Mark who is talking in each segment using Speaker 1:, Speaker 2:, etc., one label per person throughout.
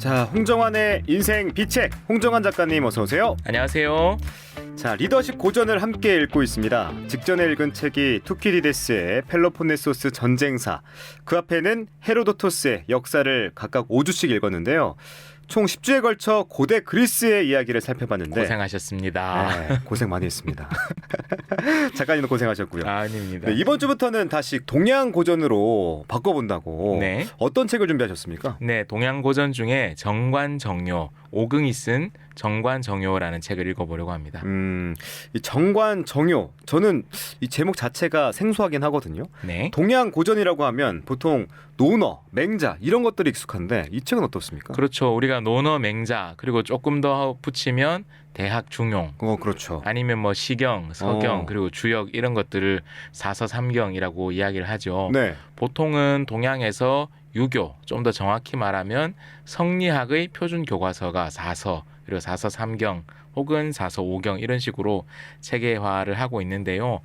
Speaker 1: 자, 홍정환의 인생 비책 홍정환 작가님 어서 오세요.
Speaker 2: 안녕하세요.
Speaker 1: 자, 리더십 고전을 함께 읽고 있습니다. 직전에 읽은 책이 투키디데스의 펠로폰네소스 전쟁사, 그 앞에는 헤로도토스의 역사를 각각 5주씩 읽었는데요. 총 10주에 걸쳐 고대 그리스의 이야기를 살펴봤는데
Speaker 2: 고생하셨습니다.
Speaker 1: 네, 고생 많이 했습니다. 작가님도 고생하셨고요.
Speaker 2: 아, 아닙니다.
Speaker 1: 네, 이번 주부터는 다시 동양 고전으로 바꿔본다고
Speaker 2: 네.
Speaker 1: 어떤 책을 준비하셨습니까?
Speaker 2: 네, 동양 고전 중에 정관정요 오긍이 쓴 정관정요라는 책을 읽어보려고 합니다.
Speaker 1: 음, 이 정관 정요 저는 이 제목 자체가 생소하긴 하거든요.
Speaker 2: 네.
Speaker 1: 동양 고전이라고 하면 보통 논어, 맹자 이런 것들이 익숙한데 이 책은 어떻습니까?
Speaker 2: 그렇죠. 우리가 논어 맹자 그리고 조금 더 붙이면 대학 중용
Speaker 1: 어, 그렇죠.
Speaker 2: 아니면 뭐 시경, 서경
Speaker 1: 어.
Speaker 2: 그리고 주역 이런 것들을 사서 삼경이라고 이야기를 하죠.
Speaker 1: 네.
Speaker 2: 보통은 동양에서 유교, 좀 더 정확히 말하면 성리학의 표준 교과서가 사서 그리고 사서 삼경 혹은 사서 오경 이런 식으로 체계화를 하고 있는데요.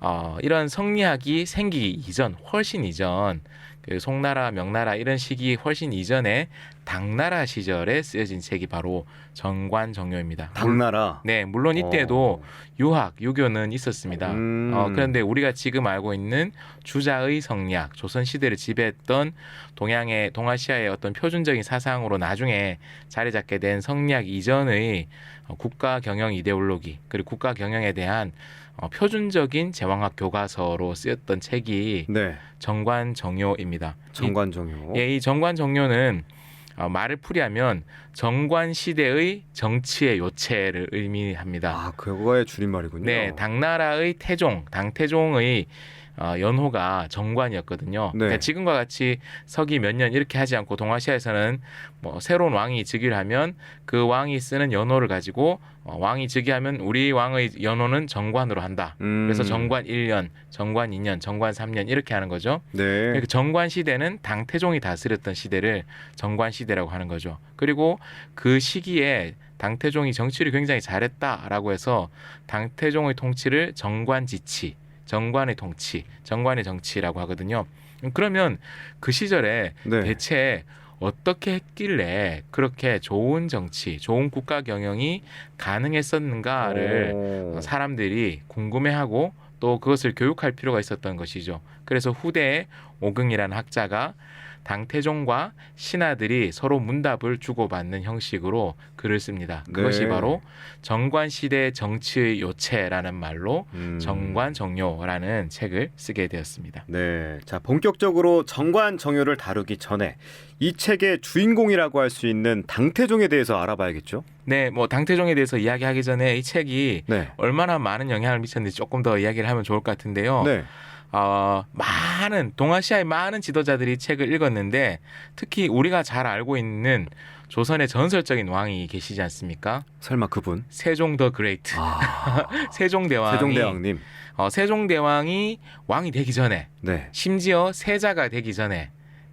Speaker 2: 어, 이런 성리학이 생기기 이전, 훨씬 이전, 그 송나라, 명나라 이런 시기 훨씬 이전에 당나라 시절에 쓰여진 책이 바로 정관정요입니다.
Speaker 1: 당나라.
Speaker 2: 네, 물론 이때도 유학, 유교는 있었습니다.
Speaker 1: 음.
Speaker 2: 어, 그런데 우리가 지금 알고 있는 주자의 성리학, 조선 시대를 지배했던 동양의 동아시아의 어떤 표준적인 사상으로 나중에 자리 잡게 된 성리학 이전의 어, 국가 경영 이데올로기 그리고 국가 경영에 대한 어, 표준적인 제왕학 교과서로 쓰였던 책이
Speaker 1: 네.
Speaker 2: 정관정요입니다.
Speaker 1: 정관 정요.
Speaker 2: 이, 예, 이 정관정요는 어, 말을 풀이하면 정관 시대의 정치의 요체를 의미합니다.
Speaker 1: 아, 그거의 줄임말이군요.
Speaker 2: 네, 당나라의 태종, 당태종의 어, 연호가 정관이었거든요.
Speaker 1: 네.
Speaker 2: 그러니까 지금과 같이 서기 몇 년 이렇게 하지 않고 동아시아에서는 뭐 새로운 왕이 즉위를 하면 그 왕이 쓰는 연호를 가지고 어, 왕이 즉위하면 우리 왕의 연호는 정관으로 한다.
Speaker 1: 음.
Speaker 2: 그래서 정관 1년, 정관 2년, 정관 3년 이렇게 하는 거죠.
Speaker 1: 네.
Speaker 2: 그러니까 정관 시대는 당태종이 다스렸던 시대를 정관 시대라고 하는 거죠. 그리고 그 시기에 당태종이 정치를 굉장히 잘했다라고 해서 당태종의 통치를 정관지치, 정관의 통치, 정관의 정치라고 하거든요. 그러면 그 시절에
Speaker 1: 네.
Speaker 2: 대체 어떻게 했길래 그렇게 좋은 정치, 좋은 국가 경영이 가능했었는가를
Speaker 1: 오.
Speaker 2: 사람들이 궁금해하고 또 그것을 교육할 필요가 있었던 것이죠. 그래서 후대에 오긍이라는 학자가 당태종과 신하들이 서로 문답을 주고받는 형식으로 글을 씁니다. 그것이
Speaker 1: 네.
Speaker 2: 바로 정관 시대 정치의 요체라는 말로
Speaker 1: 음.
Speaker 2: 정관 정요라는 책을 쓰게 되었습니다.
Speaker 1: 네. 자, 본격적으로 정관 정요를 다루기 전에 이 책의 주인공이라고 할 수 있는 당태종에 대해서 알아봐야겠죠?
Speaker 2: 네, 뭐 당태종에 대해서 이야기하기 전에 이 책이
Speaker 1: 네.
Speaker 2: 얼마나 많은 영향을 미쳤는지 조금 더 이야기를 하면 좋을 것 같은데요.
Speaker 1: 네.
Speaker 2: 어, 많은 동아시아의 많은 지도자들이 이 책을 읽었는데 특히 우리가 잘 알고 있는 조선의 전설적인 왕이 계시지 않습니까?
Speaker 1: 설마 그분?
Speaker 2: 세종 더 그레이트.
Speaker 1: 아.
Speaker 2: 세종대왕이
Speaker 1: 세종대왕님.
Speaker 2: 어, 세종대왕이 왕이 되기 전에
Speaker 1: 네.
Speaker 2: 심지어 세자가 되기 전에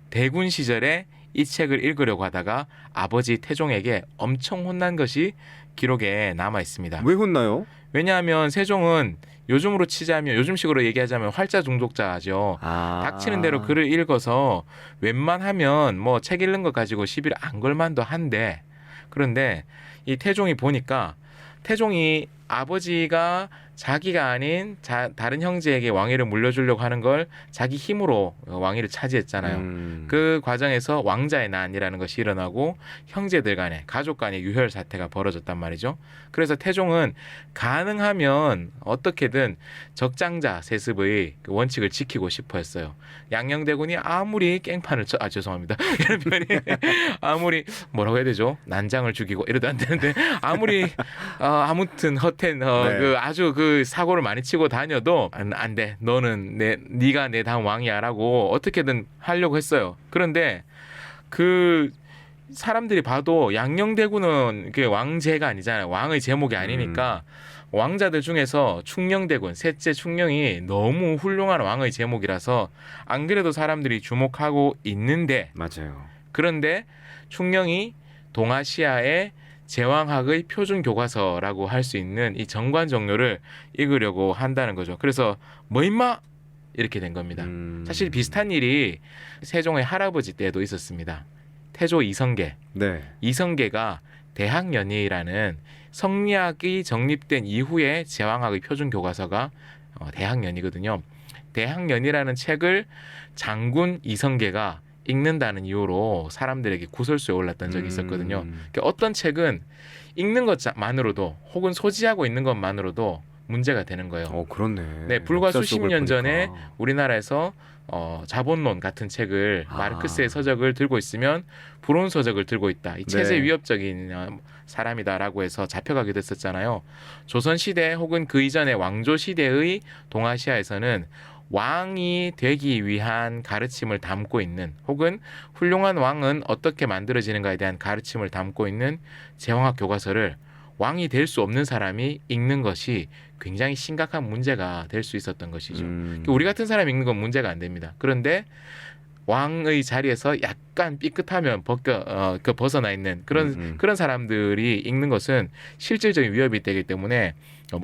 Speaker 2: 대군 시절에 이 책을 읽으려고 하다가 아버지 태종에게 엄청 혼난 것이 기록에 남아 있습니다.
Speaker 1: 왜 혼나요?
Speaker 2: 왜냐하면 세종은 요즘으로 치자면 요즘식으로 얘기하자면 활자 중독자죠.
Speaker 1: 아.
Speaker 2: 닥치는 대로 글을 읽어서 웬만하면 뭐 책 읽는 거 가지고 시비를 안 걸만도 한데 그런데 이 태종이 보니까 태종이 아버지가 자기가 아닌 자, 다른 형제에게 왕위를 물려주려고 하는 걸 자기 힘으로 왕위를 차지했잖아요.
Speaker 1: 음.
Speaker 2: 그 과정에서 왕자의 난이라는 것이 일어나고 형제들 간에 가족 간의 유혈 사태가 벌어졌단 말이죠. 그래서 태종은 가능하면 어떻게든 적장자 세습의 그 원칙을 지키고 싶어 했어요. 양녕대군이 아무리 깽판을 쳐, 아 죄송합니다. 이런 표현이 아무리 뭐라고 해야 되죠? 난장을 죽이고 이래도 안 되는데 아무리 어, 아무튼 허텐 어,
Speaker 1: 네.
Speaker 2: 그 아주 그 사고를 많이 치고 다녀도 안, 안 돼. 너는 내 네가 내 다음 왕이야라고 어떻게든 하려고 했어요. 그런데 그 사람들이 봐도 양녕대군은 그 왕제가 아니잖아요. 왕의 제목이 아니니까 왕자들 중에서 충녕대군 셋째 충녕이 너무 훌륭한 왕의 제목이라서 안 그래도 사람들이 주목하고 있는데
Speaker 1: 맞아요.
Speaker 2: 그런데 충녕이 동아시아의 제왕학의 표준 교과서라고 할 수 있는 이 정관정료를 읽으려고 한다는 거죠. 그래서 뭐 임마 이렇게 된 겁니다.
Speaker 1: 음.
Speaker 2: 사실 비슷한 일이 세종의 할아버지 때도 있었습니다. 태조 이성계.
Speaker 1: 네.
Speaker 2: 이성계가 대학연의라는 성리학이 정립된 이후에 제왕학의 표준 교과서가 어, 대학연이거든요. 대학연이라는 책을 장군 이성계가 읽는다는 이유로 사람들에게 구설수에 올랐던 적이 있었거든요.
Speaker 1: 음.
Speaker 2: 그러니까 어떤 책은 읽는 것만으로도 혹은 소지하고 있는 것만으로도 문제가 되는 거예요.
Speaker 1: 어, 그렇네.
Speaker 2: 네, 불과 수십 년 전에
Speaker 1: 보니까.
Speaker 2: 우리나라에서 어, 자본론 같은 책을
Speaker 1: 아.
Speaker 2: 마르크스의 서적을 들고 있으면 불온 서적을 들고 있다. 이 체제
Speaker 1: 네.
Speaker 2: 위협적인 어, 사람이다라고 해서 잡혀가기도 했었잖아요. 조선 시대 혹은 그 이전의 왕조 시대의 동아시아에서는 왕이 되기 위한 가르침을 담고 있는 혹은 훌륭한 왕은 어떻게 만들어지는가에 대한 가르침을 담고 있는 제왕학 교과서를 왕이 될 수 없는 사람이 읽는 것이 굉장히 심각한 문제가 될 수 있었던 것이죠.
Speaker 1: 음.
Speaker 2: 우리 같은 사람이 읽는 건 문제가 안 됩니다. 그런데 왕의 자리에서 약간 삐끗하면 벗겨 어, 그 벗어나 있는 그런
Speaker 1: 음, 음.
Speaker 2: 그런 사람들이 읽는 것은 실질적인 위협이 되기 때문에 어,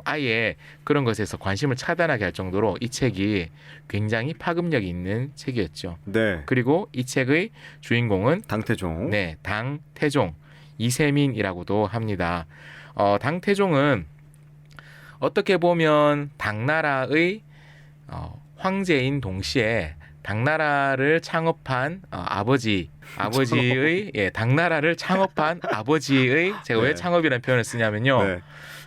Speaker 2: 아예 그런 것에서 관심을 차단하게 할 정도로 이 책이 굉장히 파급력이 있는 책이었죠.
Speaker 1: 네.
Speaker 2: 그리고 이 책의 주인공은
Speaker 1: 당태종.
Speaker 2: 네, 당태종 이세민이라고도 합니다. 어, 당태종은 어떻게 보면 당나라의 어, 황제인 동시에 당나라를 창업한 어, 아버지 아버지의 예, 당나라를 창업한 아버지의 제가 왜
Speaker 1: 네.
Speaker 2: 창업이라는 표현을 쓰냐면요.
Speaker 1: 네.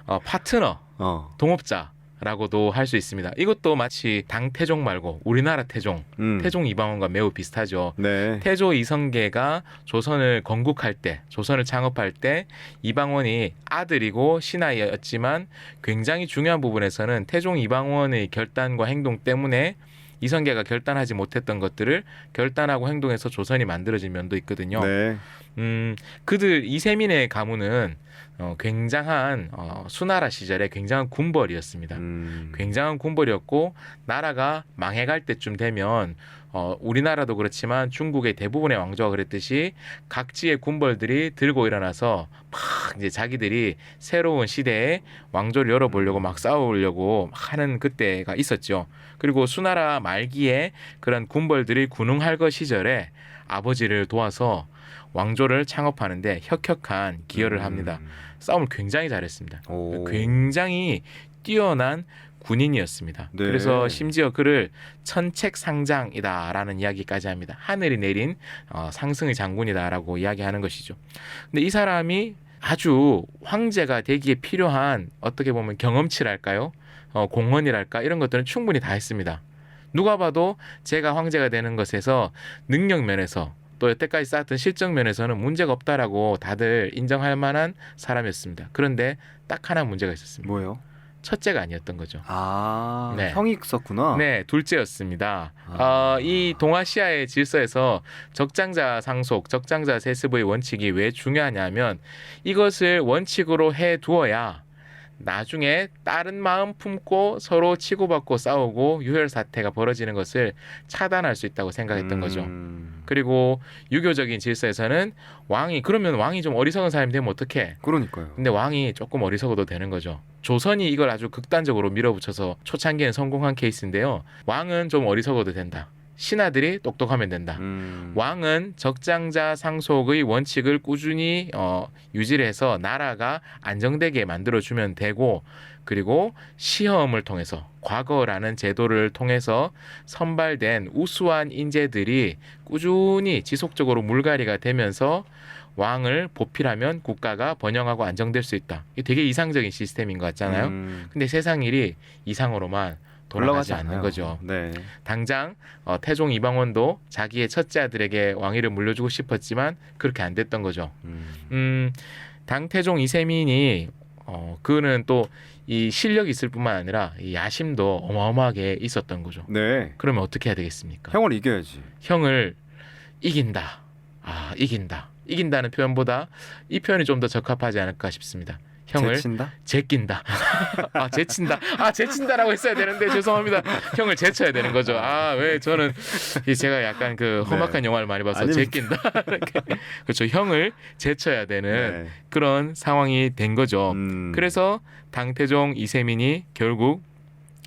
Speaker 2: 어, 파트너
Speaker 1: 어.
Speaker 2: 동업자 라고도 할 수 있습니다. 이것도 마치 당 태종 말고 우리나라 태종,
Speaker 1: 음.
Speaker 2: 태종 이방원과 매우 비슷하죠.
Speaker 1: 네.
Speaker 2: 태조 이성계가 조선을 건국할 때, 조선을 창업할 때 이방원이 아들이고 신하였지만 굉장히 중요한 부분에서는 태종 이방원의 결단과 행동 때문에 이성계가 결단하지 못했던 것들을 결단하고 행동해서 조선이 만들어진 면도 있거든요.
Speaker 1: 네.
Speaker 2: 음, 그들 이세민의 가문은 어, 굉장한 어, 수나라 시절에 굉장한 군벌이었습니다.
Speaker 1: 음.
Speaker 2: 굉장한 군벌이었고 나라가 망해갈 때쯤 되면 어, 우리나라도 그렇지만 중국의 대부분의 왕조가 그랬듯이 각지의 군벌들이 들고 일어나서 막 이제 자기들이 새로운 시대에 왕조를 열어보려고 막 싸우려고 막 하는 그때가 있었죠. 그리고 수나라 말기에 그런 군벌들이 군웅할 것 시절에 아버지를 도와서 왕조를 창업하는데 혁혁한 기여를 합니다.
Speaker 1: 음.
Speaker 2: 싸움을 굉장히 잘했습니다.
Speaker 1: 오.
Speaker 2: 굉장히 뛰어난 군인이었습니다.
Speaker 1: 네.
Speaker 2: 그래서 심지어 그를 천책 상장이다라는 이야기까지 합니다. 하늘이 내린 어, 상승의 장군이다라고 이야기하는 것이죠. 근데 이 사람이 아주 황제가 되기에 필요한 어떻게 보면 경험치랄까요? 어, 공헌이랄까 이런 것들은 충분히 다 했습니다. 누가 봐도 제가 황제가 되는 것에서 능력 면에서 또 여태까지 쌓았던 실적 면에서는 문제가 없다라고 다들 인정할 만한 사람이었습니다. 그런데 딱 하나 문제가 있었습니다.
Speaker 1: 뭐예요?
Speaker 2: 첫째가 아니었던 거죠.
Speaker 1: 아,
Speaker 2: 네.
Speaker 1: 형이 있었구나.
Speaker 2: 네, 둘째였습니다.
Speaker 1: 아.
Speaker 2: 어, 이 동아시아의 질서에서 적장자 상속, 적장자 세습의 원칙이 왜 중요하냐면 이것을 원칙으로 해 두어야 나중에 다른 마음 품고 서로 치고받고 싸우고 유혈 사태가 벌어지는 것을 차단할 수 있다고 생각했던 거죠.
Speaker 1: 음.
Speaker 2: 그리고 유교적인 질서에서는 왕이 그러면 왕이 좀 어리석은 사람이 되면 어떡해?
Speaker 1: 그러니까요.
Speaker 2: 근데 왕이 조금 어리석어도 되는 거죠. 조선이 이걸 아주 극단적으로 밀어붙여서 초창기엔 성공한 케이스인데요. 왕은 좀 어리석어도 된다. 신하들이 똑똑하면 된다.
Speaker 1: 음.
Speaker 2: 왕은 적장자 상속의 원칙을 꾸준히 어, 유지를 해서 나라가 안정되게 만들어주면 되고 그리고 시험을 통해서 과거라는 제도를 통해서 선발된 우수한 인재들이 꾸준히 지속적으로 물갈이가 되면서 왕을 보필하면 국가가 번영하고 안정될 수 있다. 이게 되게 이상적인 시스템인 것 같잖아요.
Speaker 1: 음.
Speaker 2: 근데 세상 일이 이상으로만 돌아가지 않는
Speaker 1: 않아요.
Speaker 2: 거죠.
Speaker 1: 네.
Speaker 2: 당장 어, 태종 이방원도 자기의 첫째 아들에게 왕위를 물려주고 싶었지만 그렇게 안 됐던 거죠.
Speaker 1: 음.
Speaker 2: 음, 당태종 이세민이 어, 그는 또 이 실력이 있을 뿐만 아니라 이 야심도 어마어마하게 있었던 거죠.
Speaker 1: 네.
Speaker 2: 그러면 어떻게 해야 되겠습니까?
Speaker 1: 형을 이겨야지.
Speaker 2: 형을 이긴다. 아, 이긴다. 이긴다는 표현보다 이 표현이 좀 더 적합하지 않을까 싶습니다. 형을
Speaker 1: 제친다?
Speaker 2: 제낀다. 아, 제친다. 아, 제친다라고 했어야 되는데 죄송합니다. 형을 제쳐야 되는 거죠. 아, 왜 저는 이 제가 약간 그 험악한
Speaker 1: 네.
Speaker 2: 영화를 많이 봐서
Speaker 1: 아닙니다.
Speaker 2: 제낀다. 그렇죠. 형을 제쳐야 되는
Speaker 1: 네.
Speaker 2: 그런 상황이 된 거죠.
Speaker 1: 음.
Speaker 2: 그래서 당태종 이세민이 결국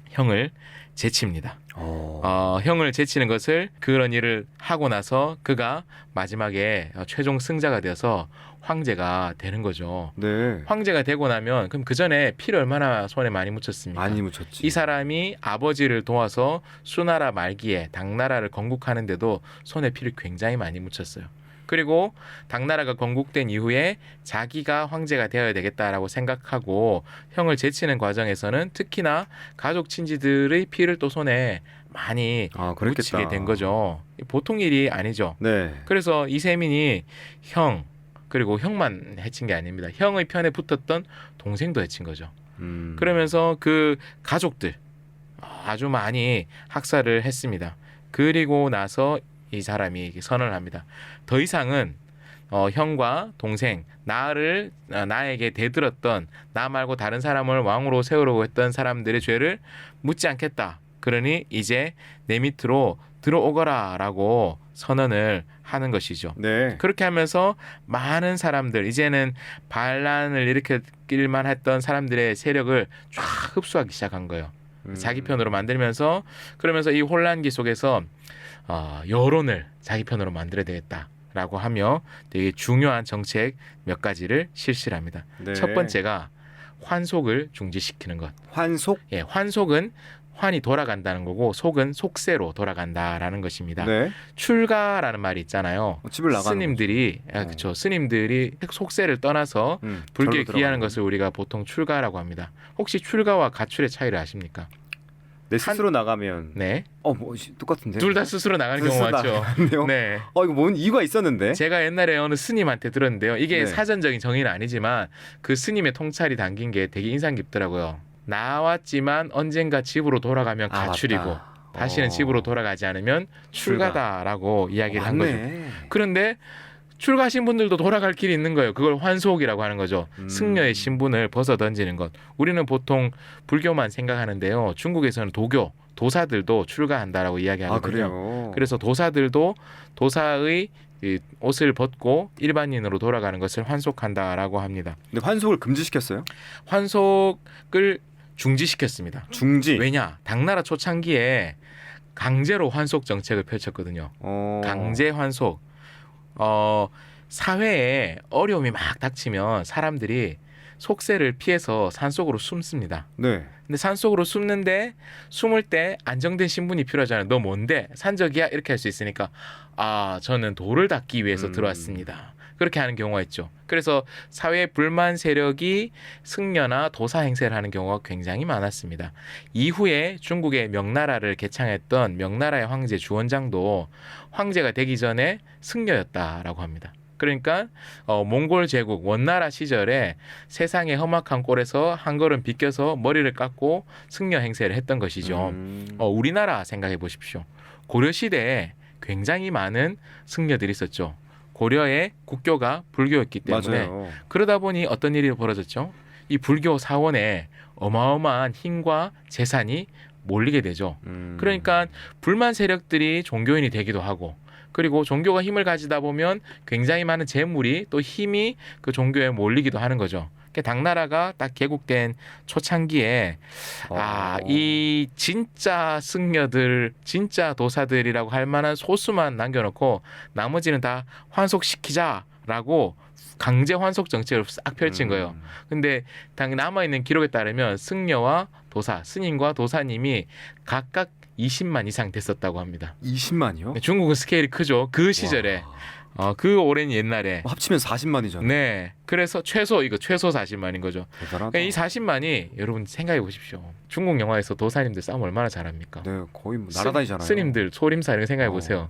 Speaker 2: 형을 제칩니다.
Speaker 1: 어.
Speaker 2: 어, 형을 제치는 것을 그런 일을 하고 나서 그가 마지막에 어, 최종 승자가 되어서 황제가 되는 거죠.
Speaker 1: 네.
Speaker 2: 황제가 되고 나면 그럼 그 전에 피를 얼마나 손에 많이 묻혔습니까?
Speaker 1: 많이 묻혔지.
Speaker 2: 이 사람이 아버지를 도와서 수나라 말기에 당나라를 건국하는데도 손에 피를 굉장히 많이 묻혔어요. 그리고 당나라가 건국된 이후에 자기가 황제가 되어야 되겠다라고 생각하고 형을 제치는 과정에서는 특히나 가족 친지들의 피를 또 손에 많이
Speaker 1: 아.
Speaker 2: 묻히게 된 거죠. 보통 일이 아니죠.
Speaker 1: 네.
Speaker 2: 그래서 이세민이 형 그리고 형만 해친 게 아닙니다. 형의 편에 붙었던 동생도 해친 거죠.
Speaker 1: 음.
Speaker 2: 그러면서 그 가족들 아주 많이 학살을 했습니다. 그리고 나서 이 사람이 선언을 합니다. 더 이상은 어, 형과 동생 나를 어, 나에게 대들었던 나 말고 다른 사람을 왕으로 세우려고 했던 사람들의 죄를 묻지 않겠다. 그러니 이제 내 밑으로 들어오거라라고 선언을 하는 것이죠.
Speaker 1: 네.
Speaker 2: 그렇게 하면서 많은 사람들 이제는 반란을 일으킬만 했던 사람들의 세력을 쫙 흡수하기 시작한 거예요.
Speaker 1: 음.
Speaker 2: 자기 편으로 만들면서 그러면서 이 혼란기 속에서 어, 여론을 자기 편으로 만들어야 되겠다 라고 하며 되게 중요한 정책 몇 가지를 실시를 합니다.
Speaker 1: 네.
Speaker 2: 첫 번째가 환속을 중지시키는 것.
Speaker 1: 환속.
Speaker 2: 예, 환속은 환이 돌아간다는 거고 속은 속세로 돌아간다라는 것입니다.
Speaker 1: 네.
Speaker 2: 출가라는 말이 있잖아요.
Speaker 1: 어, 집을 나가는
Speaker 2: 스님들이 아,
Speaker 1: 어.
Speaker 2: 그렇죠. 스님들이 속세를 떠나서
Speaker 1: 음,
Speaker 2: 불교에 귀하는 것을 우리가 보통 출가라고 합니다. 혹시 출가와 가출의 차이를 아십니까?
Speaker 1: 내 스스로 나가면
Speaker 2: 네,
Speaker 1: 어, 뭐 씨, 똑같은데.
Speaker 2: 둘 다 스스로 나가는 경우 많죠. 네,
Speaker 1: 어, 이거 뭔 이유가 있었는데?
Speaker 2: 제가 옛날에 어느 스님한테 들었는데요. 이게
Speaker 1: 네.
Speaker 2: 사전적인 정의는 아니지만 그 스님의 통찰이 담긴 게 되게 인상 깊더라고요. 나왔지만 언젠가 집으로 돌아가면
Speaker 1: 아,
Speaker 2: 가출이고
Speaker 1: 맞다.
Speaker 2: 다시는
Speaker 1: 어.
Speaker 2: 집으로 돌아가지 않으면 출가다라고 이야기를 한 거죠. 그런데 출가하신 분들도 돌아갈 길이 있는 거예요. 그걸 환속이라고 하는 거죠.
Speaker 1: 음.
Speaker 2: 승려의 신분을 벗어 던지는 것. 우리는 보통 불교만 생각하는데요. 중국에서는 도교, 도사들도 출가한다라고
Speaker 1: 아,
Speaker 2: 이야기하거든요.
Speaker 1: 그래요.
Speaker 2: 그래서 도사들도 도사의 이 옷을 벗고 일반인으로 돌아가는 것을 환속한다라고 합니다.
Speaker 1: 근데 환속을 금지시켰어요?
Speaker 2: 환속을 중지시켰습니다.
Speaker 1: 중지.
Speaker 2: 왜냐? 당나라 초창기에 강제로 환속 정책을 펼쳤거든요.
Speaker 1: 어.
Speaker 2: 강제 환속. 어, 사회에 어려움이 막 닥치면 사람들이 속세를 피해서 산속으로 숨습니다.
Speaker 1: 네.
Speaker 2: 근데 산속으로 숨는데 숨을 때 안정된 신분이 필요하잖아요. 너 뭔데? 산적이야? 이렇게 할 수 있으니까 아, 저는 돌을 닦기 위해서
Speaker 1: 음.
Speaker 2: 들어왔습니다. 그렇게 하는 경우가 있죠. 그래서 사회 불만 세력이 승려나 도사 행세를 하는 경우가 굉장히 많았습니다. 이후에 중국의 명나라를 개창했던 명나라의 황제 주원장도 황제가 되기 전에 승려였다라고 합니다. 그러니까 어, 몽골 제국 원나라 시절에 세상의 험악한 꼴에서 한 걸음 비껴서 머리를 깎고 승려 행세를 했던 것이죠.
Speaker 1: 음.
Speaker 2: 어, 우리나라 생각해 보십시오. 고려 시대에 굉장히 많은 승려들이 있었죠. 고려의 국교가 불교였기 때문에
Speaker 1: 맞아요.
Speaker 2: 그러다 보니 어떤 일이 벌어졌죠? 이 불교 사원에 어마어마한 힘과 재산이 몰리게 되죠.
Speaker 1: 음.
Speaker 2: 그러니까 불만 세력들이 종교인이 되기도 하고 그리고 종교가 힘을 가지다 보면 굉장히 많은 재물이 또 힘이 그 종교에 몰리기도 하는 거죠. 당나라가 딱 개국된 초창기에 아,
Speaker 1: 어.
Speaker 2: 이 진짜 승려들, 진짜 도사들이라고 할 만한 소수만 남겨놓고 나머지는 다 환속시키자라고 강제 환속 정책을 싹 펼친
Speaker 1: 음.
Speaker 2: 거예요. 근데 당 남아 있는 기록에 따르면 승려와 도사, 스님과 도사님이 각각 20만 이상 됐었다고 합니다.
Speaker 1: 20만이요?
Speaker 2: 중국은 스케일이 크죠. 그 시절에 어, 그 오랜 옛날에
Speaker 1: 합치면 40만이잖아요.
Speaker 2: 네. 그래서 최소 이거 최소 40만인 거죠.
Speaker 1: 대단하다.
Speaker 2: 그러니까 이 40만이 여러분 생각해 보십시오. 중국 영화에서 도사님들 싸움 얼마나 잘합니까?
Speaker 1: 네, 거의 뭐
Speaker 2: 스-
Speaker 1: 날아다니잖아요.
Speaker 2: 스님들 소림사 이런 거 생각해 보세요.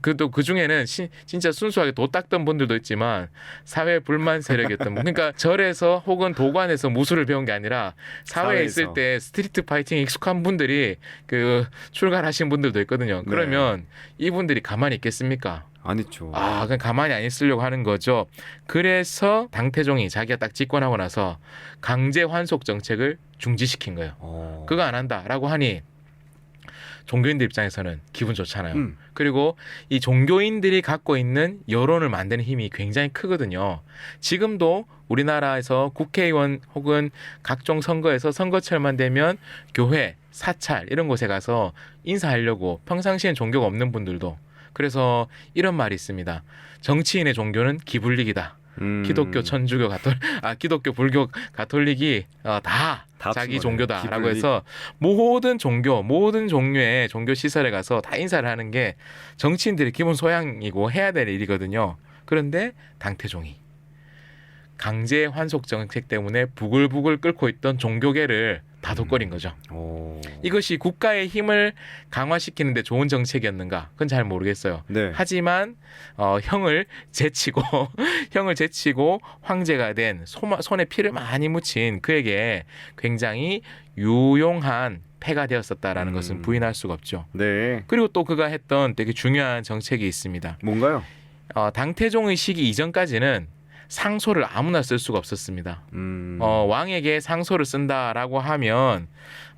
Speaker 2: 그또 그 중에는 시- 진짜 순수하게 도 닦던 분들도 있지만 사회 불만 세력이었던 분. 그러니까 절에서 혹은 도관에서 무술을 배운 게 아니라 사회에
Speaker 1: 사회에서.
Speaker 2: 있을 때 스트리트 파이팅 익숙한 분들이 그 출가하신 분들도 있거든요.
Speaker 1: 네.
Speaker 2: 그러면 이분들이 가만히 있겠습니까?
Speaker 1: 안 있죠.
Speaker 2: 아, 그냥 가만히 안 있으려고 하는 거죠. 그래서 당태종이 자기가 딱 집권하고 나서 강제 환속 정책을 중지시킨 거예요.
Speaker 1: 어.
Speaker 2: 그거 안 한다라고 하니 종교인들 입장에서는 기분 좋잖아요.
Speaker 1: 음.
Speaker 2: 그리고 이 종교인들이 갖고 있는 여론을 만드는 힘이 굉장히 크거든요. 지금도 우리나라에서 국회의원 혹은 각종 선거에서 선거철만 되면 교회, 사찰 이런 곳에 가서 인사하려고 평상시엔 종교가 없는 분들도 그래서 이런 말이 있습니다. 정치인의 종교는 기불릭이다.
Speaker 1: 음.
Speaker 2: 기독교, 천주교, 가톨, 아 기독교, 불교, 가톨릭이 어, 다
Speaker 1: 다
Speaker 2: 자기. 종교다라고
Speaker 1: 기불릭.
Speaker 2: 해서 모든 종교, 모든 종류의 종교 시설에 가서 다 인사를 하는 게 정치인들의 기본 소양이고 해야 될 일이거든요. 그런데 당태종이 강제 환속 정책 때문에 부글부글 끓고 있던 종교계를 다독거린 거죠.
Speaker 1: 오.
Speaker 2: 이것이 국가의 힘을 강화시키는데 좋은 정책이었는가? 그건 잘 모르겠어요.
Speaker 1: 네.
Speaker 2: 하지만 어, 형을 제치고 형을 제치고 황제가 된 소마, 손에 피를 많이 묻힌 그에게 굉장히 유용한 패가 되었었다라는
Speaker 1: 음.
Speaker 2: 것은 부인할 수가 없죠.
Speaker 1: 네.
Speaker 2: 그리고 또 그가 했던 되게 중요한 정책이 있습니다.
Speaker 1: 뭔가요?
Speaker 2: 어, 당태종의 시기 이전까지는 상소를 아무나 쓸 수가 없었습니다.
Speaker 1: 음.
Speaker 2: 어, 왕에게 상소를 쓴다라고 하면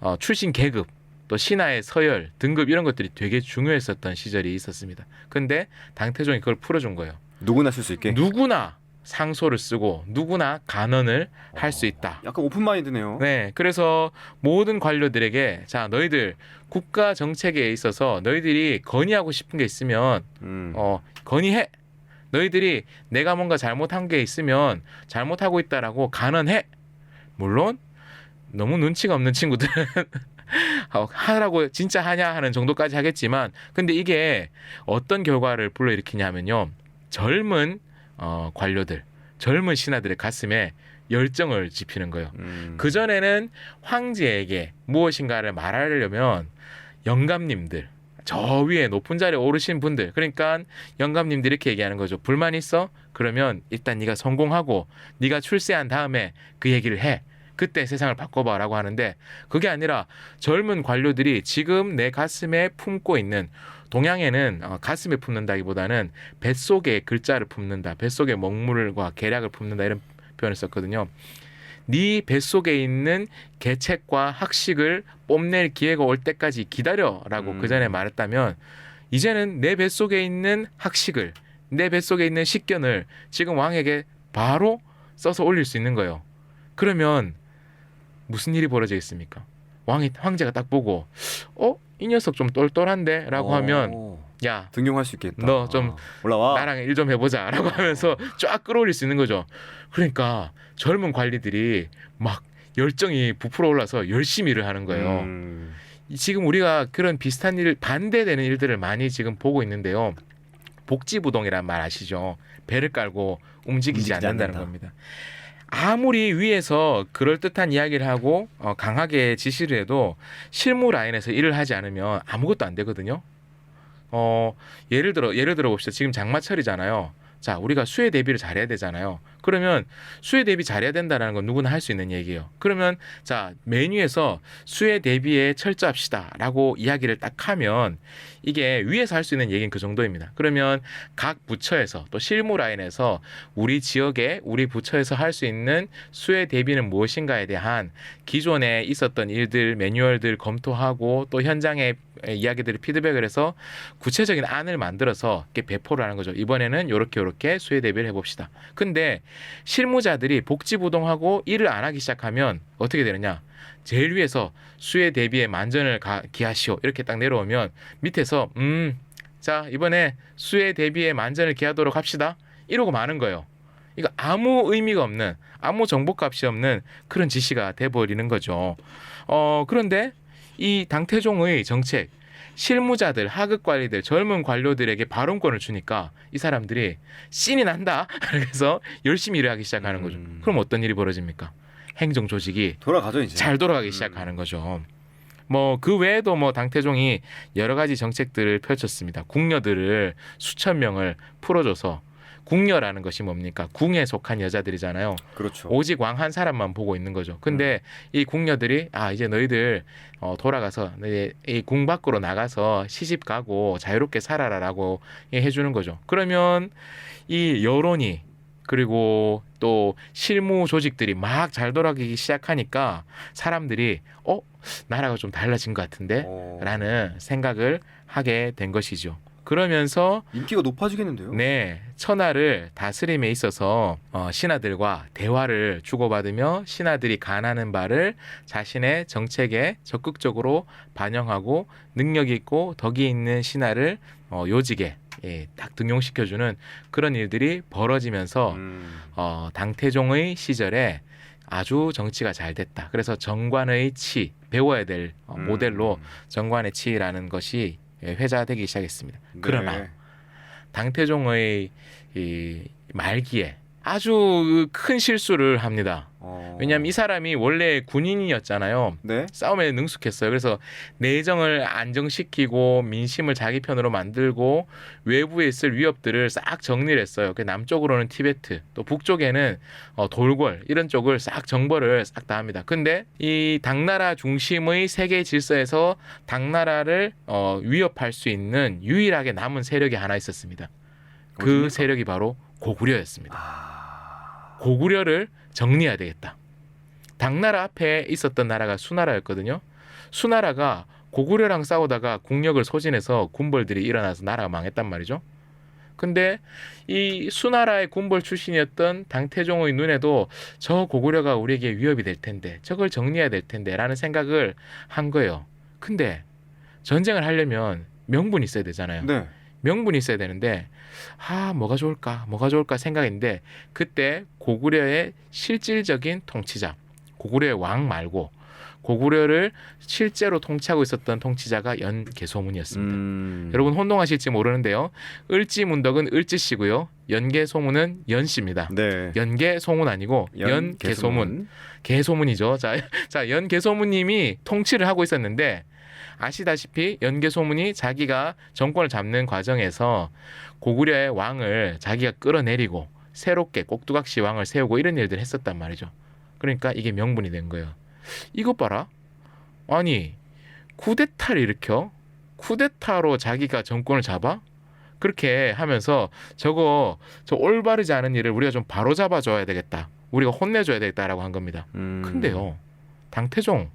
Speaker 2: 어, 출신 계급 또 신하의 서열 등급 이런 것들이 되게 중요했었던 시절이 있었습니다. 근데 당태종이 그걸 풀어준 거예요.
Speaker 1: 누구나 쓸 수 있게.
Speaker 2: 누구나 상소를 쓰고 누구나 간언을 할 수 있다.
Speaker 1: 약간 오픈 마인드네요.
Speaker 2: 네, 그래서 모든 관료들에게 자 너희들 국가 정책에 있어서 너희들이 건의하고 싶은 게 있으면
Speaker 1: 음.
Speaker 2: 어 건의해. 너희들이 내가 뭔가 잘못한 게 있으면 잘못하고 있다라고 간언해. 물론 너무 눈치가 없는 친구들은 어, 하라고 진짜 하냐 하는 정도까지 하겠지만 근데 이게 어떤 결과를 불러일으키냐면요 젊은 어, 관료들 젊은 신하들의 가슴에 열정을 지피는 거예요.
Speaker 1: 음.
Speaker 2: 그 전에는 황제에게 무엇인가를 말하려면 영감님들 저 위에 높은 자리에 오르신 분들 그러니까 영감님들이 이렇게 얘기하는 거죠. 불만 있어? 그러면 일단 네가 성공하고 네가 출세한 다음에 그 얘기를 해. 그때 세상을 바꿔봐라고 하는데 그게 아니라 젊은 관료들이 지금 내 가슴에 품고 있는 동양에는 어, 가슴에 품는다기보다는 뱃속에 글자를 품는다, 뱃속에 먹물과 계략을 품는다 이런 표현을 썼거든요. 네 뱃속에 있는 계책과 학식을 뽐낼 기회가 올 때까지 기다려라고
Speaker 1: 음.
Speaker 2: 그 전에 말했다면 이제는 내 뱃속에 있는 학식을 내 뱃속에 있는 식견을 지금 왕에게 바로 써서 올릴 수 있는 거예요. 그러면 무슨 일이 벌어지겠습니까? 왕이 황제가 딱 보고 어? 이 녀석 좀 똘똘한데라고
Speaker 1: 어.
Speaker 2: 하면 야
Speaker 1: 등용할 수 있겠다.
Speaker 2: 너 좀
Speaker 1: 아, 올라와.
Speaker 2: 나랑 일 좀 해보자라고 하면서 쫙 끌어올릴 수 있는 거죠. 그러니까 젊은 관리들이 막 열정이 부풀어 올라서 열심히 일을 하는 거예요.
Speaker 1: 음.
Speaker 2: 이- 지금 우리가 그런 비슷한 일 반대되는 일들을 많이 지금 보고 있는데요. 복지부동이란 말 아시죠? 배를 깔고 움직이지,
Speaker 1: 움직이지
Speaker 2: 않는다는
Speaker 1: 않는다.
Speaker 2: 겁니다. 아무리 위에서 그럴 듯한 이야기를 하고 어, 강하게 지시를 해도 실무 라인에서 일을 하지 않으면 아무것도 안 되거든요. 어 예를 들어 예를 들어 봅시다. 지금 장마철이잖아요. 자 우리가 수해 대비를 잘해야 되잖아요. 그러면 수해 대비 잘해야 된다는 건 누구나 할 수 있는 얘기예요. 그러면 자 메뉴에서 수해 대비에 철저합시다라고 이야기를 딱 하면 이게 위에서 할 수 있는 얘기는 그 정도입니다. 그러면 각 부처에서 또 실무 라인에서 우리 지역에 우리 부처에서 할 수 있는 수해 대비는 무엇인가에 대한 기존에 있었던 일들 매뉴얼들 검토하고 또 현장의 이야기들을 피드백을 해서 구체적인 안을 만들어서 이렇게 배포를 하는 거죠. 이번에는 요렇게 요렇게 수해 대비를 해봅시다. 근데 실무자들이 복지부동하고 일을 안 하기 시작하면 어떻게 되느냐? 제일 위에서 수해 대비에 만전을 가, 기하시오 이렇게 딱 내려오면 밑에서 음, 자 이번에 수해 대비에 만전을 기하도록 합시다 이러고 마는 거예요. 이거 아무 의미가 없는 아무 정보값이 없는 그런 지시가 돼버리는 거죠. 어 그런데 이 당태종의 정책 실무자들, 하급 관리들, 젊은 관료들에게 발언권을 주니까 이 사람들이 신이 난다. 그래서 열심히 일을 하기 시작하는 거죠.
Speaker 1: 음.
Speaker 2: 그럼 어떤 일이 벌어집니까? 행정 조직이
Speaker 1: 돌아가죠 이제.
Speaker 2: 잘 돌아가기
Speaker 1: 음.
Speaker 2: 시작하는 거죠. 뭐 그 외에도 뭐 당태종이 여러 가지 정책들을 펼쳤습니다. 궁녀들을 수천 명을 풀어줘서 궁녀라는 것이 뭡니까? 궁에 속한 여자들이잖아요.
Speaker 1: 그렇죠.
Speaker 2: 오직 왕 한 사람만 보고 있는 거죠. 근데 이 궁녀들이 아 이제 너희들 어, 돌아가서 이 궁 밖으로 나가서 시집 가고 자유롭게 살아라라고 예, 해주는 거죠. 그러면 이 여론이 그리고 또 실무 조직들이 막 잘 돌아가기 시작하니까 사람들이 어 나라가 좀 달라진 것 같은데
Speaker 1: 어,
Speaker 2: 라는 생각을 하게 된 것이죠. 그러면서
Speaker 1: 인기가 높아지겠는데요.
Speaker 2: 네 천하를 다스림에 있어서 어, 신하들과 대화를 주고받으며 신하들이 간하는 바를 자신의 정책에 적극적으로 반영하고 능력 있고 덕이 있는 신하를 어, 요직에 예, 딱 등용시켜주는 그런 일들이 벌어지면서
Speaker 1: 음.
Speaker 2: 어, 당태종의 시절에 아주 정치가 잘 됐다. 그래서 정관의 치 배워야 될 어,
Speaker 1: 음.
Speaker 2: 모델로 정관의 치라는 것이 예, 회자되기 시작했습니다.
Speaker 1: 네.
Speaker 2: 그러나 당태종의 이 말기에 아주 큰 실수를 합니다.
Speaker 1: 어.
Speaker 2: 왜냐하면 이 사람이 원래 군인이었잖아요.
Speaker 1: 네.
Speaker 2: 싸움에 능숙했어요. 그래서 내정을 안정시키고 민심을 자기 편으로 만들고 외부에 있을 위협들을 싹 정리를 했어요. 그 남쪽으로는 티베트, 또 북쪽에는 어, 돌궐 이런 쪽을 싹 정벌을 싹 다 합니다. 근데 이 당나라 중심의 세계 질서에서 당나라를 어, 위협할 수 있는 유일하게 남은 세력이 하나 있었습니다. 그
Speaker 1: 어디입니까?
Speaker 2: 세력이 바로 고구려였습니다.
Speaker 1: 아.
Speaker 2: 고구려를 정리해야 되겠다. 당나라 앞에 있었던 나라가 수나라였거든요. 수나라가 고구려랑 싸우다가 국력을 소진해서 군벌들이 일어나서 나라가 망했단 말이죠. 근데 이 수나라의 군벌 출신이었던 당태종의 눈에도 저 고구려가 우리에게 위협이 될 텐데 저걸 정리해야 될 텐데라는 생각을 한 거예요. 근데 전쟁을 하려면 명분이 있어야 되잖아요.
Speaker 1: 네.
Speaker 2: 명분이 있어야 되는데 아 뭐가 좋을까 뭐가 좋을까 생각했는데 그때 고구려의 실질적인 통치자 고구려의 왕 말고 고구려를 실제로 통치하고 있었던 통치자가 연개소문이었습니다.
Speaker 1: 음.
Speaker 2: 여러분 혼동하실지 모르는데요. 을지문덕은 을지씨고요. 연개소문은 연씨입니다.
Speaker 1: 네.
Speaker 2: 연개소문 아니고 연개소문. 개소문이죠. 자, 자 연개소문님이 통치를 하고 있었는데 아시다시피 연개소문이 자기가 정권을 잡는 과정에서 고구려의 왕을 자기가 끌어내리고 새롭게 꼭두각시 왕을 세우고 이런 일들을 했었단 말이죠. 그러니까 이게 명분이 된 거예요. 이것 봐라. 아니 쿠데타를 일으켜 쿠데타로 자기가 정권을 잡아 그렇게 하면서 저거 저 올바르지 않은 일을 우리가 좀 바로 잡아줘야 되겠다. 우리가 혼내줘야 되겠다라고 한 겁니다.
Speaker 1: 음.
Speaker 2: 근데요, 당태종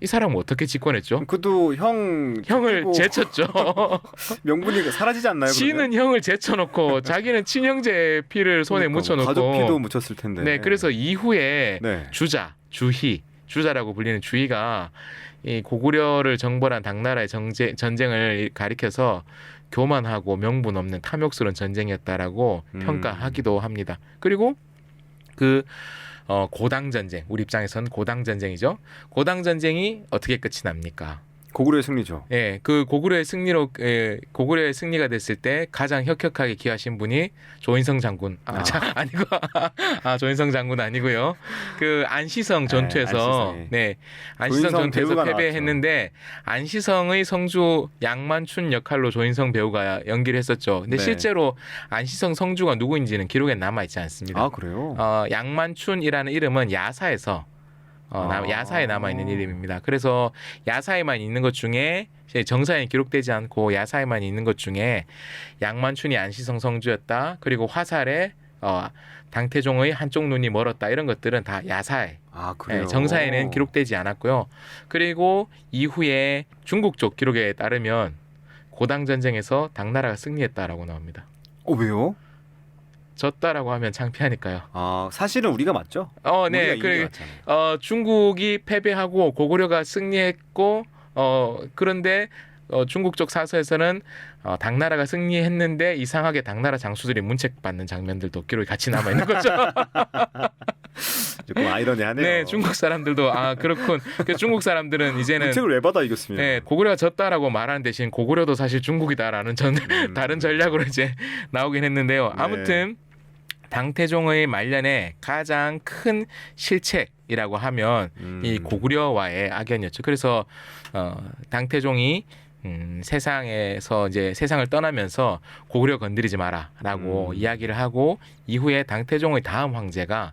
Speaker 2: 이 사람은 어떻게 집권했죠?
Speaker 1: 그도 형
Speaker 2: 형을
Speaker 1: 죽이고
Speaker 2: 제쳤죠.
Speaker 1: 명분이 사라지지 않나요?
Speaker 2: 지는 형을 제쳐놓고 자기는 친형제 피를 손에
Speaker 1: 그러니까,
Speaker 2: 묻혀놓고
Speaker 1: 가족 피도 묻혔을 텐데.
Speaker 2: 네, 그래서 이후에
Speaker 1: 네.
Speaker 2: 주자, 주희, 주자라고 불리는 주희가 이 고구려를 정벌한 당나라의 정제, 전쟁을 가리켜서 교만하고 명분 없는 탐욕스러운 전쟁이었다라고
Speaker 1: 음.
Speaker 2: 평가하기도 합니다. 그리고 그 어, 고당 전쟁, 우리 입장에서는 고당 전쟁이죠. 고당 전쟁이 어떻게 끝이 납니까?
Speaker 1: 고구려의 승리죠.
Speaker 2: 예, 그 고구려의 승리로 예, 고구려의 승리가 됐을 때 가장 혁혁하게 기하신 분이 조인성 장군. 아,
Speaker 1: 아.
Speaker 2: 자, 아니고 아 조인성 장군 아니고요. 그 안시성 전투에서
Speaker 1: 안시성이.
Speaker 2: 네, 안시성
Speaker 1: 조인성
Speaker 2: 전투에서
Speaker 1: 배우가
Speaker 2: 패배했는데 안시성의 성주 양만춘 역할로 조인성 배우가 연기를 했었죠. 근데
Speaker 1: 네.
Speaker 2: 실제로 안시성 성주가 누구인지는 기록에 남아 있지 않습니다.
Speaker 1: 아 그래요?
Speaker 2: 어, 양만춘이라는 이름은 야사에서 어, 남-
Speaker 1: 아.
Speaker 2: 야사에 남아 있는 이름입니다. 그래서 야사에만 있는 것 중에 정사에 기록되지 않고 야사에만 있는 것 중에 양만춘이 안시성 성주였다. 그리고 화살에 어, 당태종의 한쪽 눈이 멀었다. 이런 것들은 다 야사에
Speaker 1: 아 그래요.
Speaker 2: 예, 정사에는 기록되지 않았고요. 그리고 이후에 중국 쪽 기록에 따르면 고당 전쟁에서 당나라가 승리했다라고 나옵니다.
Speaker 1: 어 왜요?
Speaker 2: 졌다라고 하면 창피하니까요.
Speaker 1: 아 사실은 우리가 맞죠?
Speaker 2: 어, 네. 그
Speaker 1: 맞잖아요.
Speaker 2: 어, 중국이 패배하고 고구려가 승리했고 어, 그런데 어, 중국 쪽 사서에서는 어, 당나라가 승리했는데 이상하게 당나라 장수들이 문책 받는 장면들도 기록이 같이 남아 있는 거죠.
Speaker 1: 조금 아이러니하네요.
Speaker 2: 네, 중국 사람들도 아 그렇군. 그 중국 사람들은 이제는
Speaker 1: 문책을 왜 받아 이겼으면?
Speaker 2: 네, 고구려가 졌다라고 말하는 대신 고구려도 사실 중국이다라는 전
Speaker 1: 음.
Speaker 2: 다른 전략으로 이제 나오긴 했는데요.
Speaker 1: 네.
Speaker 2: 아무튼 당태종의 말년에 가장 큰 실책이라고 하면
Speaker 1: 음.
Speaker 2: 이 고구려와의 악연이었죠. 그래서 어, 당태종이 음, 세상에서 이제 세상을 떠나면서 고구려 건드리지 마라라고
Speaker 1: 음.
Speaker 2: 이야기를 하고 이후에 당태종의 다음 황제가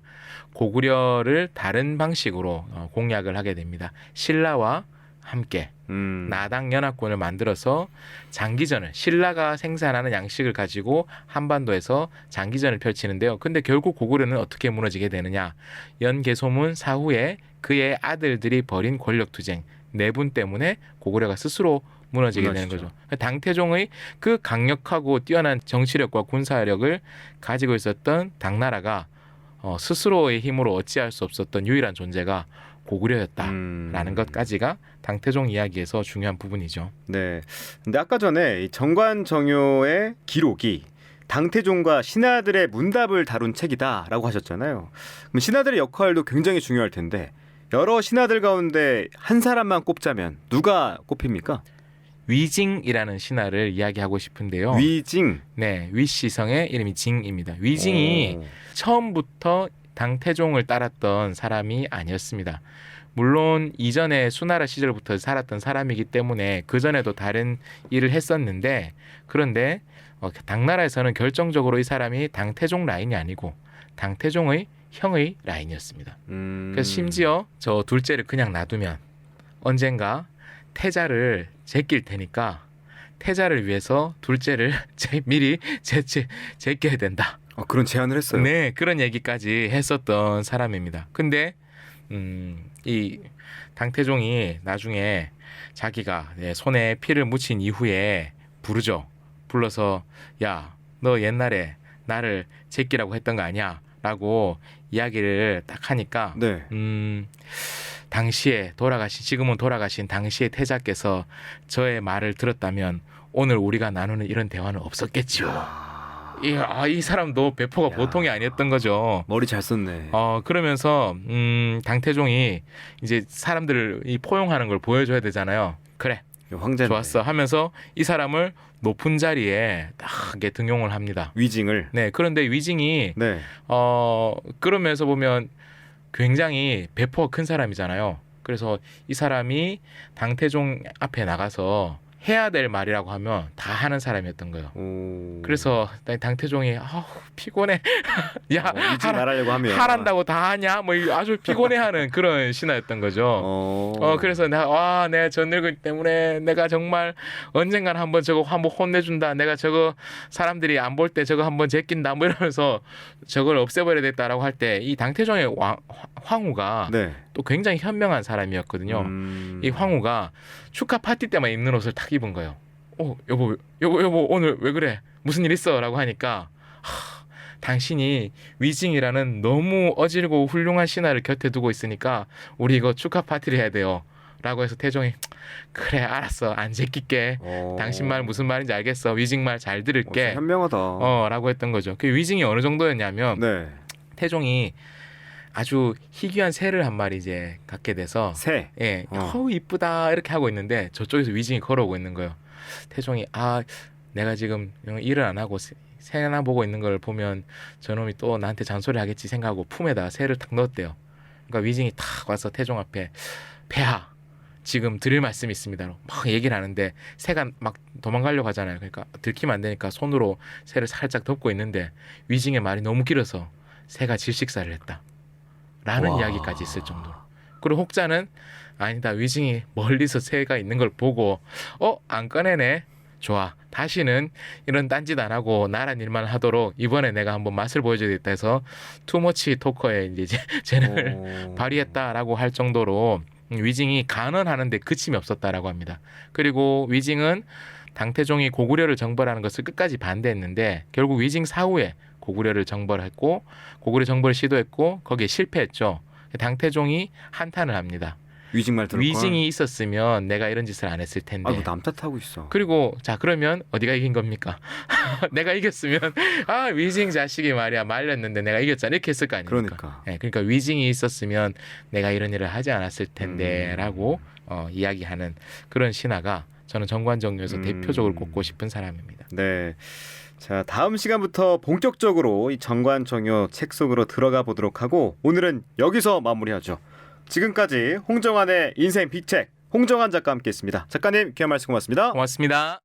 Speaker 2: 고구려를 다른 방식으로 어, 공략을 하게 됩니다. 신라와 함께
Speaker 1: 음.
Speaker 2: 나당 연합군을 만들어서 장기전을 신라가 생산하는 양식을 가지고 한반도에서 장기전을 펼치는데요. 근데 결국 고구려는 어떻게 무너지게 되느냐? 연개소문 사후에 그의 아들들이 벌인 권력 투쟁 내분 때문에 고구려가 스스로 무너지게 되는
Speaker 1: 무너지죠.
Speaker 2: 거죠. 당태종의 그 강력하고 뛰어난 정치력과 군사력을 가지고 있었던 당나라가 어, 스스로의 힘으로 어찌할 수 없었던 유일한 존재가 고구려였다라는
Speaker 1: 음.
Speaker 2: 것까지가 당태종 이야기에서 중요한 부분이죠.
Speaker 1: 네. 근데 아까 전에 이 정관 정요의 기록이 당태종과 신하들의 문답을 다룬 책이다라고 하셨잖아요. 그럼 신하들의 역할도 굉장히 중요할 텐데 여러 신하들 가운데 한 사람만 꼽자면 누가 꼽힙니까?
Speaker 2: 위징이라는 신하를 이야기하고 싶은데요.
Speaker 1: 위징.
Speaker 2: 네, 위시성의 이름이 징입니다. 위징이
Speaker 1: 오.
Speaker 2: 처음부터 당태종을 따랐던 사람이 아니었습니다. 물론 이전에 수나라 시절부터 살았던 사람이기 때문에 그 전에도 다른 일을 했었는데 그런데 어, 당나라에서는 결정적으로 이 사람이 당태종 라인이 아니고 당태종의 형의 라인이었습니다.
Speaker 1: 음.
Speaker 2: 그래서 심지어 저 둘째를 그냥 놔두면 언젠가 태자를 제낄 테니까 태자를 위해서 둘째를 제, 미리 제 제 제껴야 된다.
Speaker 1: 어, 그런 제안을 했어요.
Speaker 2: 네, 그런 얘기까지 했었던 사람입니다. 근데 음, 이 당태종이 나중에 자기가 네, 손에 피를 묻힌 이후에 부르죠. 불러서 야, 너 옛날에 나를 제끼라고 했던 거 아니야? 라고 이야기를 딱 하니까
Speaker 1: 네.
Speaker 2: 음, 당시에 돌아가신 지금은 돌아가신 당시의 태자께서 저의 말을 들었다면 오늘 우리가 나누는 이런 대화는 없었겠지요.
Speaker 1: 아,
Speaker 2: 이, 아, 이 사람도 배포가
Speaker 1: 야.
Speaker 2: 보통이 아니었던 거죠.
Speaker 1: 머리 잘 썼네.
Speaker 2: 어 그러면서 음, 당태종이 이제 사람들을 이 포용하는 걸 보여줘야 되잖아요. 그래,
Speaker 1: 황제
Speaker 2: 좋았어 하면서 이 사람을 높은 자리에 딱 등용을 합니다.
Speaker 1: 위징을.
Speaker 2: 네, 그런데 위징이
Speaker 1: 네.
Speaker 2: 어 그러면서 보면 굉장히 배포가 큰 사람이잖아요. 그래서 이 사람이 당태종 앞에 나가서 해야 될 말이라고 하면 다 하는 사람이었던 거예요.
Speaker 1: 오.
Speaker 2: 그래서 당태종이 아우 피곤해. 야
Speaker 1: 어,
Speaker 2: 하라,
Speaker 1: 말하려고 하면
Speaker 2: 하란다고 다 하냐? 뭐 아주 피곤해하는 그런 신하였던 거죠.
Speaker 1: 어.
Speaker 2: 어 그래서 내가 와 내가 저 늙은 때문에 내가 정말 언젠간 한번 저거 한번 혼내준다 내가 저거 사람들이 안 볼 때 저거 한번 제낀다 뭐 이러면서 저걸 없애버려야 겠다라고 할 때 이 당태종의 왕, 황후가
Speaker 1: 네.
Speaker 2: 또 굉장히 현명한 사람이었거든요
Speaker 1: 음.
Speaker 2: 이 황후가 축하 파티 때만 입는 옷을 탁 입은 거예요 어 여보 여보 여보 오늘 왜 그래 무슨 일 있어 라고 하니까 하, 당신이 위징이라는 너무 어질고 훌륭한 신하를 곁에 두고 있으니까 우리 이거 축하 파티를 해야 돼요. 라고 해서 태종이 그래 알았어 안 제낄게
Speaker 1: 어.
Speaker 2: 당신 말 무슨 말인지 알겠어 위징 말잘
Speaker 1: 어,
Speaker 2: 들을게
Speaker 1: 참 현명하다.
Speaker 2: 어 라고 했던 거죠 그 위징이 어느 정도였냐면
Speaker 1: 네.
Speaker 2: 태종이 아주 희귀한 새를 한 마리 이제 갖게 돼서
Speaker 1: 새.
Speaker 2: 예,
Speaker 1: 어.
Speaker 2: 어우 이쁘다 이렇게 하고 있는데 저쪽에서 위징이 걸어오고 있는 거예요. 태종이 아 내가 지금 일을 안 하고 새- 새나 보고 있는 걸 보면 저놈이 또 나한테 잔소리 하겠지 생각하고 품에다 새를 탁 넣었대요. 그러니까 위징이 탁 와서 태종 앞에 폐하 지금 드릴 말씀이 있습니다. 막 얘기를 하는데 새가 막 도망가려고 하잖아요. 그러니까 들키면 안 되니까 손으로 새를 살짝 덮고 있는데 위징의 말이 너무 길어서 새가 질식사를 했다. 라는
Speaker 1: 와.
Speaker 2: 이야기까지 있을 정도로. 그리고 혹자는 아니다 위징이 멀리서 새가 있는 걸 보고 어 안 꺼내네 좋아 다시는 이런 딴짓 안 하고 나란 일만 하도록 이번에 내가 한번 맛을 보여줘야겠다 해서 투머치 토커에 이제 재능을
Speaker 1: 어.
Speaker 2: 발휘했다라고 할 정도로 위징이 간언하는데 그침이 없었다라고 합니다. 그리고 위징은 당태종이 고구려를 정벌하는 것을 끝까지 반대했는데 결국 위징 사후에 고구려를 정벌했고 고구려 정벌을 시도했고 거기에 실패했죠. 당태종이 한탄을 합니다.
Speaker 1: 위징 말 들을
Speaker 2: 위징이 있었으면 내가 이런 짓을 안 했을 텐데.
Speaker 1: 아이고 남 탓하고 있어.
Speaker 2: 그리고 자 그러면 어디가 이긴 겁니까? 내가 이겼으면 아 위징 자식이 말이야 말렸는데 내가 이겼잖아 이렇게 했을 거 아닙니까?
Speaker 1: 그러니까.
Speaker 2: 예, 그러니까 위징이 있었으면 내가 이런 일을 하지 않았을 텐데라고
Speaker 1: 음.
Speaker 2: 어, 이야기하는 그런 신화가 저는 정관정요에서
Speaker 1: 음.
Speaker 2: 대표적으로 꼽고 싶은 사람입니다.
Speaker 1: 네. 자, 다음 시간부터 본격적으로 이 정관정요 책 속으로 들어가 보도록 하고 오늘은 여기서 마무리하죠. 지금까지 홍정환의 인생 빅책 홍정환 작가와 함께했습니다. 작가님 귀한 말씀 고맙습니다.
Speaker 2: 고맙습니다.